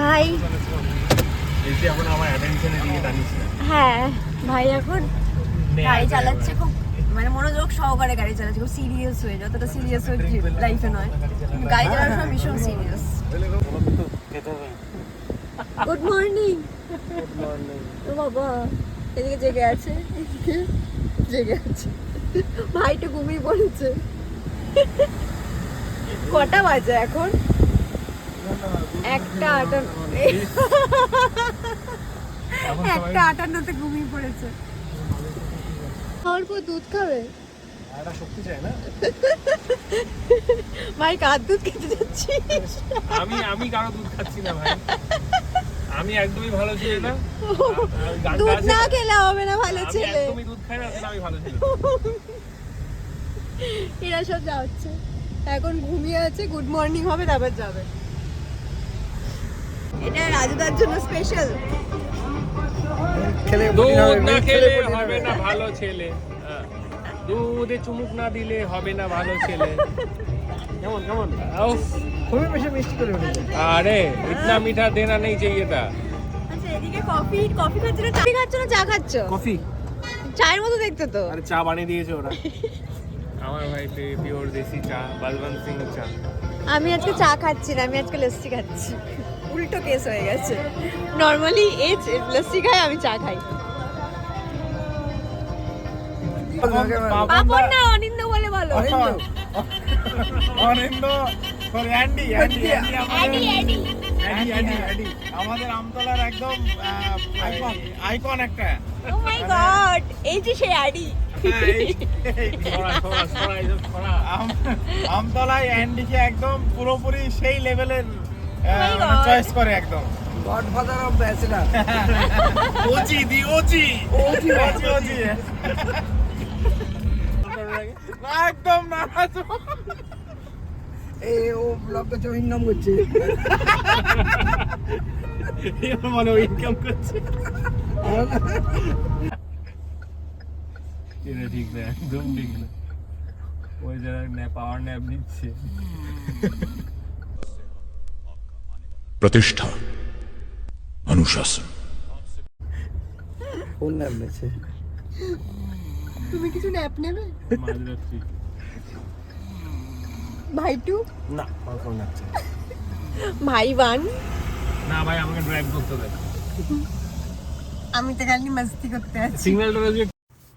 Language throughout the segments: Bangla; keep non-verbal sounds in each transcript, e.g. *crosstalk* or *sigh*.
ভাই। এখন আমার অ্যাটেনশনে দিয়ে টানিস না হ্যাঁ ভাই এখন গাড়ি চালাচ্ছে খুব মানে মনোযোগ সহকারে গাড়ি চালাচ্ছে খুব সিরিয়াস হয়ে যতটা সিরিয়াস হয়ে লাইফে নয়। গাড়ি চালানোর সময় ভীষণ সিরিয়াস গুড মর্নিং ও বাবা এদিকে জেগে আছে এদিকে জেগে আছে। ভাইটা ঘুমিয়ে পড়েছে। কটা বাজে এখন? একটা আটান্ন একটা আটান্নতে ঘুমিয়ে পড়েছে। অল্প দুধ খাবে? শক্তি চাই না? ভাই কার দুধ খেতে যাচ্ছি? আমি আমি কারও দুধ খাচ্ছি না ভাই। আমি একদমই ভালো ছেলে না। দুধ না খেলে হবে না ভালো আমি একদমই দুধ খাই না আমি ভালো ছেলে। এরা সব যাচ্ছে। এখন ঘুমিয়ে আছে গুড মর্নিং হবে তারপর যাবে। এটা রাজুদার জন্য স্পেশাল খেলে দুধ না খেলে হবে না ভালো ছেলে। হ্যাঁ। দুধে চুমুক না দিলে হবে না ভালো ছেলে। কেমন কেমন? খুবই বেশি মিষ্টি করে আরে ইতনা মিঠা দেনা নেই চাইয়ে তা আচ্ছা এদিকে কফি না? কফি খাচ্ছ না? চা খাচ্ছ? কফি? চায়ের মতো দেখতে তো। আরে চা বানিয়ে দিয়েছে ওরা। *laughs* আমার ভাই পিওর দেশি চা বলবন্ত সিং চা। আমি আজকে চা খাচ্ছি না আমি আজকে লস্যি খাচ্ছি। উল্টো কেস হয়ে গেছে। নর্মালি এ লস্যি খাই আমি চা খাই। পাপন না অনিন্দ বলে বলো। Aninda. Sorry Andy Andy Andy Andy আমাদের আমতলার একদম আইকন আইকন একটা। ও মাই গড এই যে সেই অ্যাডি। আমতলায় অ্যান্ডিকে একদম পুরোপুরি সেই লেভেলের চয়েস করে একদম godfather of bachelor OG the OG OG OG OG না একদম না তো। এই ও ব্লগ করছে ইনকাম করছে মানে ও ইনকাম করছে এটা ঠিক না একদম ঠিক না ওই যারা পাওয়ার ন্যাপ নিচ্ছে। প্রতিষ্ঠা অনুশাসন। কোন ন্যাপ নিচ্ছে? তুমি কিছু ন্যাপ নেবে? ভাই টু না আমার ভাই ওয়ান না ভাই আমাকে ড্রাইভ করতে দেবে আমি তো খালি মস্তি করতে আছি। সিগন্যাল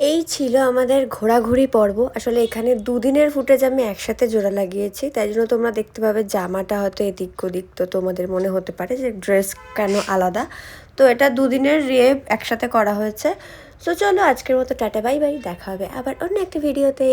এই ছিল আমাদের ঘোরাঘুরি পর্ব। আসলে এখানে দুদিনের ফুটেজ আমি একসাথে জোড়া লাগিয়েছি। তাই জন্য তোমরা দেখতে পাবে জামাটা হয়তো এদিক ওদিক তো তোমাদের মনে হতে পারে যে ড্রেস কেন আলাদা। তো এটা দুদিনের রিয়ে একসাথে করা হয়েছে। তো চলো আজকের মতো টাটা, বাই বাই, দেখা হবে আবার অন্য একটা ভিডিওতে